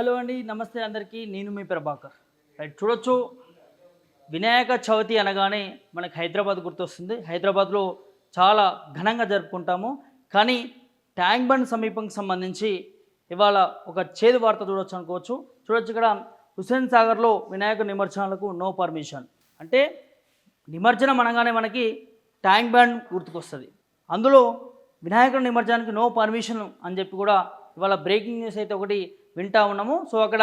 Hello అండి నమస్తే అందరికీ. నేను మీ ప్రభాకర్. రైట్ చూడొచ్చు వినాయక చవితి అనగానే మనకి హైదరాబాద్ గుర్తొస్తుంది. హైదరాబాద్లో చాలా ఘనంగా జరుపుకుంటాము. కానీ ట్యాంక్ బండ్ సమీపంకి సంబంధించి ఇవాళ ఒక చేదు వార్త చూడొచ్చు అనుకోవచ్చు. చూడొచ్చు ఇక్కడ హుస్సేన్ సాగర్లో వినాయక నిమజ్జనాలకు నో పర్మిషన్. అంటే నిమజ్జనం అనగానే మనకి ట్యాంక్ బ్యాండ్ గుర్తుకొస్తుంది. అందులో వినాయకుడి నిమజ్జనానికి నో పర్మిషన్ అని చెప్పి కూడా ఇవాళ బ్రేకింగ్ న్యూస్ అయితే ఒకటి వింటా ఉన్నాము. సో అక్కడ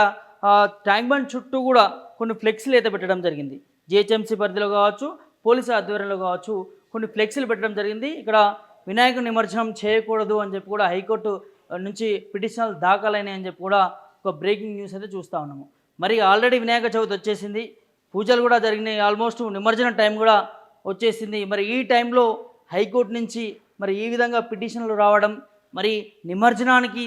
ట్యాంక్ బండ్ చుట్టూ కూడా కొన్ని ఫ్లెక్సీలు అయితే పెట్టడం జరిగింది. జిహెచ్ఎంసీ పరిధిలో కావచ్చు పోలీసు ఆధ్వర్యంలో కావచ్చు కొన్ని ఫ్లెక్సీలు పెట్టడం జరిగింది. ఇక్కడ వినాయక నిమజ్జనం చేయకూడదు అని చెప్పి కూడా హైకోర్టు నుంచి పిటిషనల్ దాఖలైనాయి అని చెప్పి కూడా ఒక బ్రేకింగ్ న్యూస్ అయితే చూస్తూ ఉన్నాము. మరి ఆల్రెడీ వినాయక చవితి వచ్చేసింది. పూజలు కూడా జరిగినాయి. ఆల్మోస్ట్ నిమజ్జనం టైం కూడా వచ్చేసింది. మరి ఈ టైంలో హైకోర్టు నుంచి మరి ఈ విధంగా పిటిషన్లు రావడం మరి నిమజ్జనానికి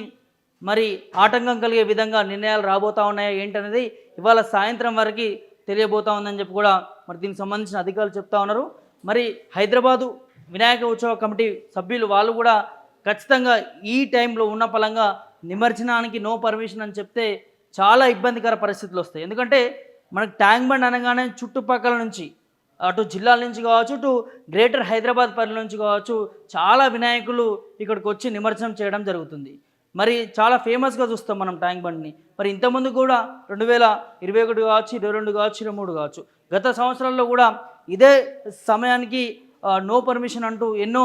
మరి ఆటంకం కలిగే విధంగా నిర్ణయాలు రాబోతా ఉన్నాయా ఏంటనేది ఇవాళ సాయంత్రం వరకు తెలియబోతా ఉందని చెప్పి కూడా మరి దీనికి సంబంధించిన అధికారులు చెప్తా ఉన్నారు. మరి హైదరాబాదు వినాయక ఉత్సవ కమిటీ సభ్యులు వాళ్ళు కూడా ఖచ్చితంగా ఈ టైంలో ఉన్న పలంగా నిమజ్జనానికి నో పర్మిషన్ అని చెప్తే చాలా ఇబ్బందికర పరిస్థితులు వస్తాయి. ఎందుకంటే మనకు ట్యాంక్ బండ్ అనగానే చుట్టుపక్కల నుంచి అటు జిల్లాల నుంచి కావచ్చు ఇటు గ్రేటర్ హైదరాబాద్ పరిధి నుంచి కావచ్చు చాలా వినాయకులు ఇక్కడికి వచ్చి నిమజ్జనం చేయడం జరుగుతుంది. మరి చాలా ఫేమస్గా చూస్తాం మనం ట్యాంక్ బండ్ని. మరి ఇంతకుముందు కూడా రెండు వేల ఇరవై ఒకటి కావచ్చు ఇరవై రెండు కావచ్చు ఇరవై మూడు కావచ్చు. గత సంవత్సరాల్లో కూడా ఇదే సమయానికి నో పర్మిషన్ అంటూ ఎన్నో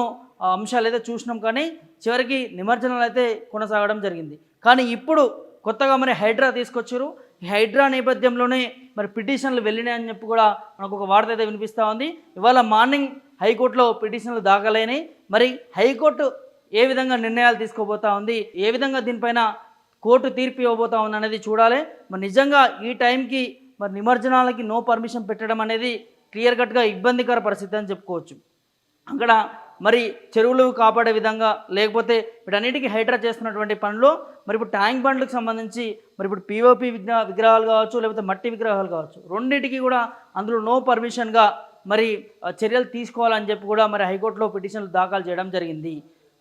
అంశాలు అయితే చూసినాం కానీ చివరికి నిమజ్జనాలు అయితే కొనసాగడం జరిగింది. కానీ ఇప్పుడు కొత్తగా మరి హైడ్రా తీసుకొచ్చారు. ఈ హైడ్రా నేపథ్యంలోనే మరి పిటిషన్లు వెళ్ళినాయని చెప్పి కూడా మనకు ఒక వార్త అయితే వినిపిస్తూ ఉంది. ఇవాళ మార్నింగ్ హైకోర్టులో పిటిషన్లు దాఖలైనాయి. మరి హైకోర్టు ఏ విధంగా నిర్ణయాలు తీసుకోబోతా ఉంది ఏ విధంగా దీనిపైన కోర్టు తీర్పు ఇవ్వబోతా ఉంది అనేది చూడాలి. మరి నిజంగా ఈ టైంకి మరి నిమజ్జనాలకి నో పర్మిషన్ పెట్టడం అనేది క్లియర్ కట్గా ఇబ్బందికర పరిస్థితి అని చెప్పుకోవచ్చు. అక్కడ మరి చెరువులు కాపాడే విధంగా లేకపోతే వీటన్నిటికీ హైడ్రా చేస్తున్నటువంటి పనులు మరి ఇప్పుడు ట్యాంక్ బండ్లకు సంబంధించి మరి ఇప్పుడు పిఓపి విగ్రహ విగ్రహాలు కావచ్చు లేకపోతే మట్టి విగ్రహాలు కావచ్చు రెండింటికి కూడా అందులో నో పర్మిషన్గా మరి ఆ, చర్యలు తీసుకోవాలని చెప్పి కూడా మరి హైకోర్టులో పిటిషన్లు దాఖలు చేయడం జరిగింది.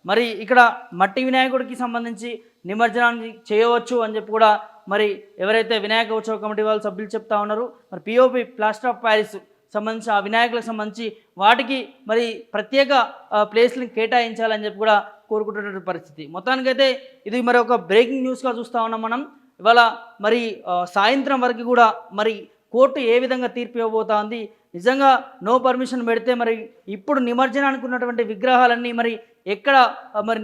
మరి ఇక్కడ మట్టి వినాయకుడికి సంబంధించి నిమజ్జనాన్ని చేయవచ్చు అని చెప్పి కూడా మరి ఎవరైతే వినాయక ఉత్సవ కమిటీ వాళ్ళు సభ్యులు చెప్తా ఉన్నారు మరి పిఓపి ప్లాస్టర్ ఆఫ్ ప్యారిస్ సంబంధించి ఆ వినాయకులకు సంబంధించి వాటికి మరి ప్రత్యేక ఆ, ప్లేస్లను కేటాయించాలని చెప్పి కూడా కోరుకుంటున్నటువంటి పరిస్థితి. మొత్తానికైతే ఇది మరి ఒక బ్రేకింగ్ న్యూస్గా చూస్తూ ఉన్నాం మనం. ఇవాళ మరి సాయంత్రం వరకు కూడా మరి కోర్టు ఏ విధంగా తీర్పు ఇవ్వబోతా ఉంది నిజంగా నో పర్మిషన్ పెడితే మరి ఇప్పుడు నిమజ్జనానికి ఉన్నటువంటి విగ్రహాలన్నీ మరి ఎక్కడ మరి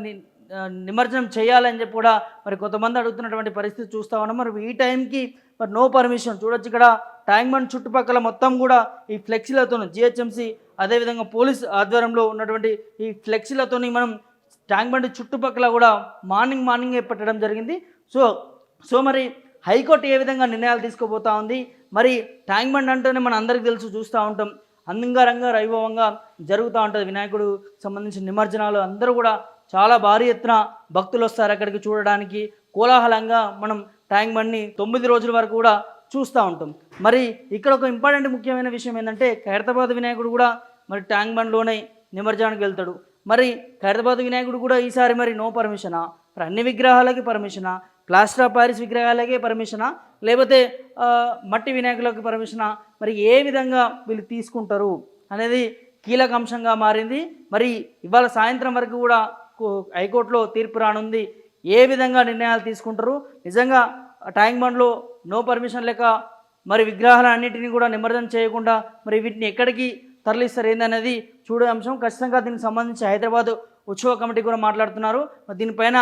నిమజ్జనం చేయాలని చెప్పి కూడా మరి కొంతమంది అడుగుతున్నటువంటి పరిస్థితి చూస్తా ఉన్నాం. మరి ఈ టైంకి మరి నో పర్మిషన్. చూడొచ్చు ఇక్కడ ట్యాంక్ బండ్ చుట్టుపక్కల మొత్తం కూడా ఈ ఫ్లెక్సీలతో జిహెచ్ఎంసీ అదేవిధంగా పోలీస్ ఆధ్వర్యంలో ఉన్నటువంటి ఈ ఫ్లెక్సీలతోని మనం ట్యాంక్ బండ్ చుట్టుపక్కల కూడా మార్నింగ్ మార్నింగే పెట్టడం జరిగింది. సో సో మరి హైకోర్టు ఏ విధంగా నిర్ణయాలు తీసుకోబోతా ఉంది? మరి ట్యాంక్ బండ్ అంటేనే మన అందరికీ తెలుసు చూస్తూ ఉంటాం. అందంగా వైభవంగా జరుగుతూ ఉంటుంది. వినాయకుడు సంబంధించిన నిమజ్జనాలు అందరూ కూడా చాలా భారీ ఎత్తున భక్తులు వస్తారు అక్కడికి చూడడానికి. కోలాహలంగా మనం ట్యాంక్ బండ్ని తొమ్మిది రోజుల వరకు కూడా చూస్తూ ఉంటాం. మరి ఇక్కడ ఒక ఇంపార్టెంట్ ముఖ్యమైన విషయం ఏంటంటే ఖైరతాబాద్ వినాయకుడు కూడా మరి ట్యాంక్ బండ్లోనే నిమజ్జనానికి వెళ్తాడు. మరి ఖైరతాబాద్ వినాయకుడు కూడా ఈసారి మరి నో పర్మిషనా? మరి అన్ని విగ్రహాలకి పర్మిషనా? ప్లాస్టర్ ఆఫ్ పారిస్ విగ్రహాలకే పర్మిషనా? లేకపోతే మట్టి వినాయకులకి పర్మిషనా? మరి ఏ విధంగా వీళ్ళు తీసుకుంటారు అనేది కీలక అంశంగా మారింది. మరి ఇవాళ సాయంత్రం వరకు కూడా కో- హైకోర్టులో తీర్పు రానుంది. ఏ విధంగా నిర్ణయాలు తీసుకుంటారు? నిజంగా ట్యాంక్ బండ్లో నో పర్మిషన్ లేక మరి విగ్రహాలన్నింటినీ కూడా నిమజ్జనం చేయకుండా మరి వీటిని ఎక్కడికి తరలిస్తారు ఏందనేది చూడే అంశం. ఖచ్చితంగా దీనికి సంబంధించి హైదరాబాద్ ఉత్సవ కమిటీ కూడా మాట్లాడుతున్నారు. దీనిపైన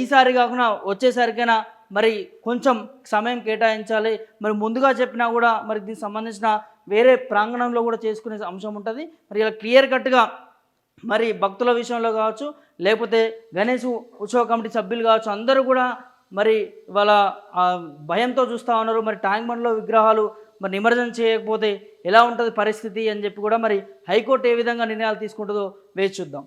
ఈసారి కాకుండా వచ్చేసరికైనా మరి కొంచెం సమయం కేటాయించాలి. మరి ముందుగా చెప్పినా కూడా మరి దీనికి సంబంధించిన వేరే ప్రాంగణంలో కూడా చేసుకునే అంశం ఉంటుంది. మరి ఇలా క్లియర్ కట్గా మరి భక్తుల విషయంలో కావచ్చు లేకపోతే గణేష్ ఉత్సవ కమిటీ సభ్యులు కావచ్చు అందరూ కూడా మరి ఇవాళ భయంతో చూస్తూ ఉన్నారు. మరి ట్యాంక్ బండ్లో విగ్రహాలు మరి నిమజ్జనం చేయకపోతే ఎలా ఉంటుంది పరిస్థితి అని చెప్పి కూడా మరి హైకోర్టు ఏ విధంగా నిర్ణయాలు తీసుకుంటుందో వేచి చూద్దాం.